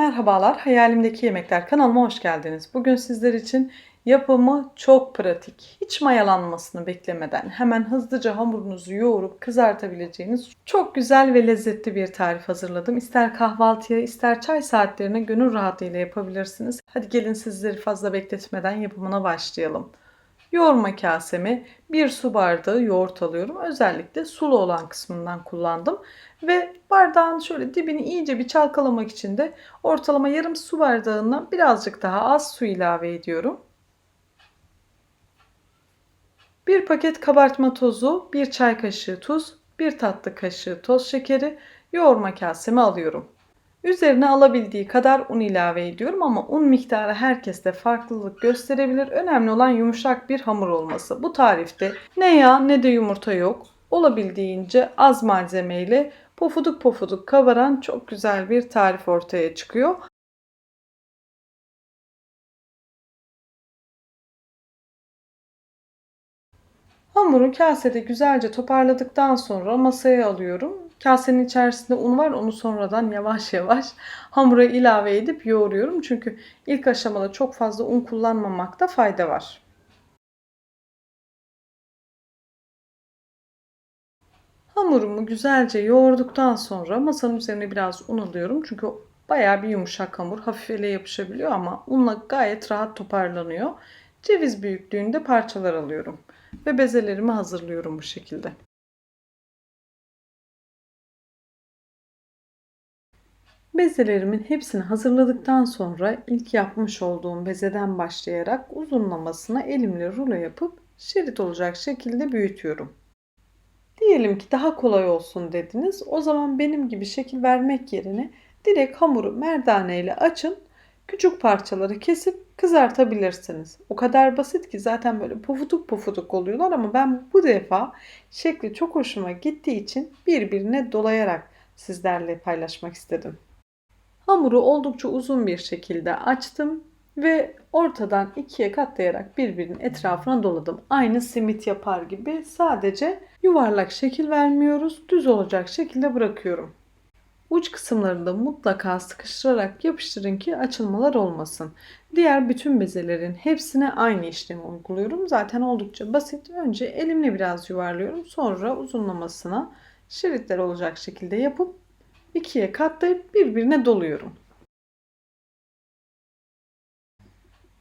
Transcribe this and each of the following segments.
Merhabalar, Hayalimdeki Yemekler kanalıma hoş geldiniz. Bugün sizler için yapımı çok pratik, hiç mayalanmasını beklemeden hemen hızlıca hamurunuzu yoğurup kızartabileceğiniz çok güzel ve lezzetli bir tarif hazırladım. İster kahvaltıya, ister çay saatlerine gönül rahatlığıyla yapabilirsiniz. Hadi gelin sizleri fazla bekletmeden yapımına başlayalım. Yoğurma kaseme bir su bardağı yoğurt alıyorum. Özellikle sulu olan kısmından kullandım. Ve bardağın şöyle dibini iyice bir çalkalamak için de ortalama yarım su bardağından birazcık daha az su ilave ediyorum. Bir paket kabartma tozu, bir çay kaşığı tuz, bir tatlı kaşığı toz şekeri yoğurma kaseme alıyorum. Üzerine alabildiği kadar un ilave ediyorum ama un miktarı herkeste farklılık gösterebilir. Önemli olan yumuşak bir hamur olması. Bu tarifte ne yağ ne de yumurta yok. Olabildiğince az malzemeyle pofuduk pofuduk kabaran çok güzel bir tarif ortaya çıkıyor. Hamuru kasede güzelce toparladıktan sonra masaya alıyorum. Kasenin içerisinde un var. Onu sonradan yavaş yavaş hamura ilave edip yoğuruyorum. Çünkü ilk aşamada çok fazla un kullanmamakta fayda var. Hamurumu güzelce yoğurduktan sonra masanın üzerine biraz un alıyorum. Çünkü bayağı bir yumuşak hamur. Hafif ele yapışabiliyor ama unla gayet rahat toparlanıyor. Ceviz büyüklüğünde parçalar alıyorum. Ve bezelerimi hazırlıyorum bu şekilde. Bezelerimin hepsini hazırladıktan sonra ilk yapmış olduğum bezeden başlayarak uzunlamasına elimle rulo yapıp şerit olacak şekilde büyütüyorum. Diyelim ki daha kolay olsun dediniz. O zaman benim gibi şekil vermek yerine direkt hamuru merdane ile açın. Küçük parçaları kesip kızartabilirsiniz. O kadar basit ki zaten böyle pofuduk pofuduk oluyorlar ama ben bu defa şekli çok hoşuma gittiği için birbirine dolayarak sizlerle paylaşmak istedim. Hamuru oldukça uzun bir şekilde açtım ve ortadan ikiye katlayarak birbirinin etrafına doladım. Aynı simit yapar gibi sadece yuvarlak şekil vermiyoruz. Düz olacak şekilde bırakıyorum. Uç kısımlarında mutlaka sıkıştırarak yapıştırın ki açılmalar olmasın. Diğer bütün bezelerin hepsine aynı işlemi uyguluyorum. Zaten oldukça basit. Önce elimle biraz yuvarlıyorum. Sonra uzunlamasına şeritler olacak şekilde yapıp ikiye katlayıp birbirine doluyorum.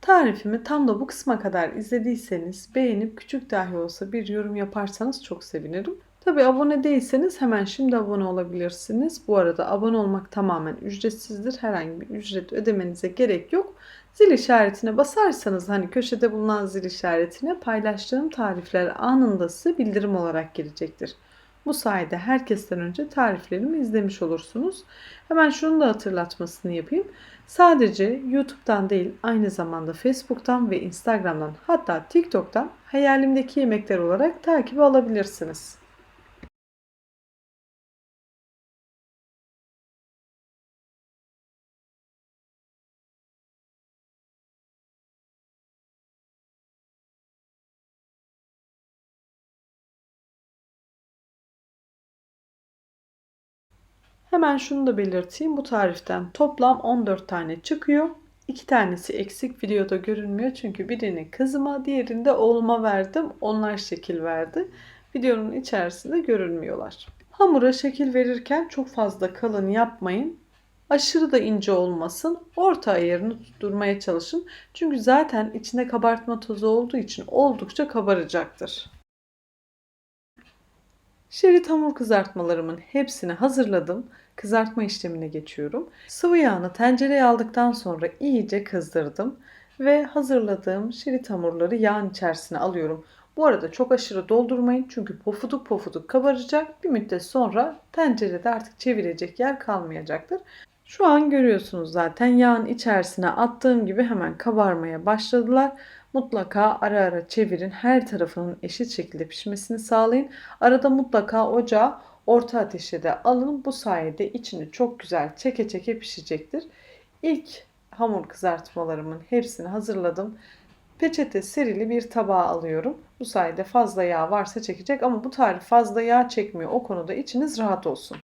Tarifimi tam da bu kısma kadar izlediyseniz beğenip küçük dahi olsa bir yorum yaparsanız çok sevinirim. Tabi abone değilseniz hemen şimdi abone olabilirsiniz. Bu arada abone olmak tamamen ücretsizdir. Herhangi bir ücret ödemenize gerek yok. Zil işaretine basarsanız hani köşede bulunan zil işaretine paylaştığım tarifler anında size bildirim olarak gelecektir. Bu sayede herkesten önce tariflerimi izlemiş olursunuz. Hemen şunu da hatırlatmasını yapayım. Sadece YouTube'dan değil aynı zamanda Facebook'tan ve Instagram'dan hatta TikTok'tan hayalimdeki yemekler olarak takip alabilirsiniz. Hemen şunu da belirteyim. Bu tariften toplam 14 tane çıkıyor. 2 tanesi eksik videoda görünmüyor. Çünkü birini kızıma, diğerini de oğluma verdim. Onlar şekil verdi. Videonun içerisinde görünmüyorlar. Hamura şekil verirken çok fazla kalın yapmayın. Aşırı da ince olmasın. Orta ayarını tutturmaya çalışın. Çünkü zaten içinde kabartma tozu olduğu için oldukça kabaracaktır. Şerit hamur kızartmalarımın hepsini hazırladım. Kızartma işlemine geçiyorum. Sıvı yağını tencereye aldıktan sonra iyice kızdırdım ve hazırladığım şerit hamurları yağın içerisine alıyorum. Bu arada çok aşırı doldurmayın çünkü pofuduk pofuduk kabaracak. Bir müddet sonra tencerede artık çevirecek yer kalmayacaktır. Şu an görüyorsunuz zaten yağın içerisine attığım gibi hemen kabarmaya başladılar. Mutlaka ara ara çevirin. Her tarafının eşit şekilde pişmesini sağlayın. Arada mutlaka ocağı orta ateşe de alın. Bu sayede içini çok güzel çeke çeke pişecektir. İlk hamur kızartmalarımın hepsini hazırladım. Peçete serili bir tabağa alıyorum. Bu sayede fazla yağ varsa çekecek ama bu tarif fazla yağ çekmiyor. O konuda içiniz rahat olsun.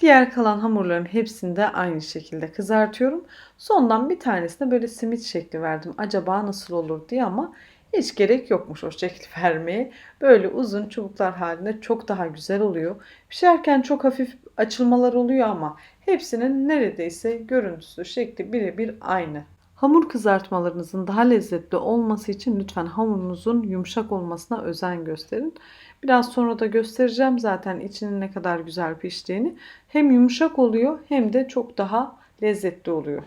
Diğer kalan hamurların hepsini de aynı şekilde kızartıyorum. Sondan bir tanesine böyle simit şekli verdim. Acaba nasıl olur diye ama hiç gerek yokmuş o şekli vermeye. Böyle uzun çubuklar halinde çok daha güzel oluyor. Pişerken çok hafif açılmalar oluyor ama hepsinin neredeyse görüntüsü, şekli birebir aynı. Hamur kızartmalarınızın daha lezzetli olması için lütfen hamurunuzun yumuşak olmasına özen gösterin. Biraz sonra da göstereceğim zaten içinin ne kadar güzel piştiğini. Hem yumuşak oluyor hem de çok daha lezzetli oluyor.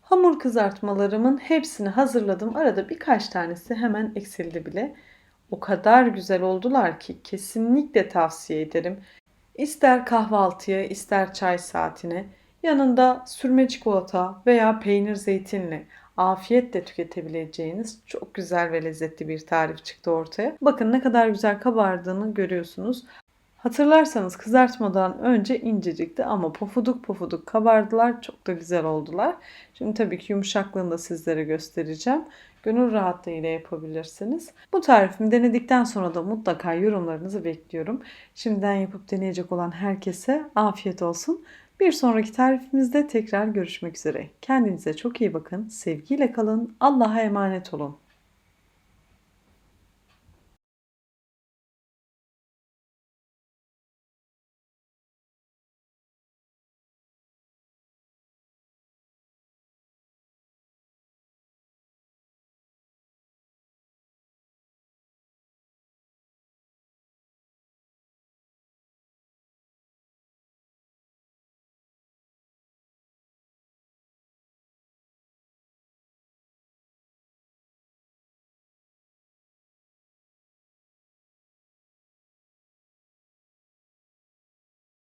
Hamur kızartmalarımın hepsini hazırladım. Arada birkaç tanesi hemen eksildi bile. O kadar güzel oldular ki kesinlikle tavsiye ederim. İster kahvaltıya, ister çay saatine yanında sürme çikolata veya peynir zeytinli afiyetle tüketebileceğiniz çok güzel ve lezzetli bir tarif çıktı ortaya. Bakın ne kadar güzel kabardığını görüyorsunuz. Hatırlarsanız kızartmadan önce incecikti ama pofuduk pofuduk kabardılar. Çok da güzel oldular. Şimdi tabii ki yumuşaklığını da sizlere göstereceğim. Gönül rahatlığıyla yapabilirsiniz. Bu tarifimi denedikten sonra da mutlaka yorumlarınızı bekliyorum. Şimdiden yapıp deneyecek olan herkese afiyet olsun. Bir sonraki tarifimizde tekrar görüşmek üzere. Kendinize çok iyi bakın. Sevgiyle kalın. Allah'a emanet olun.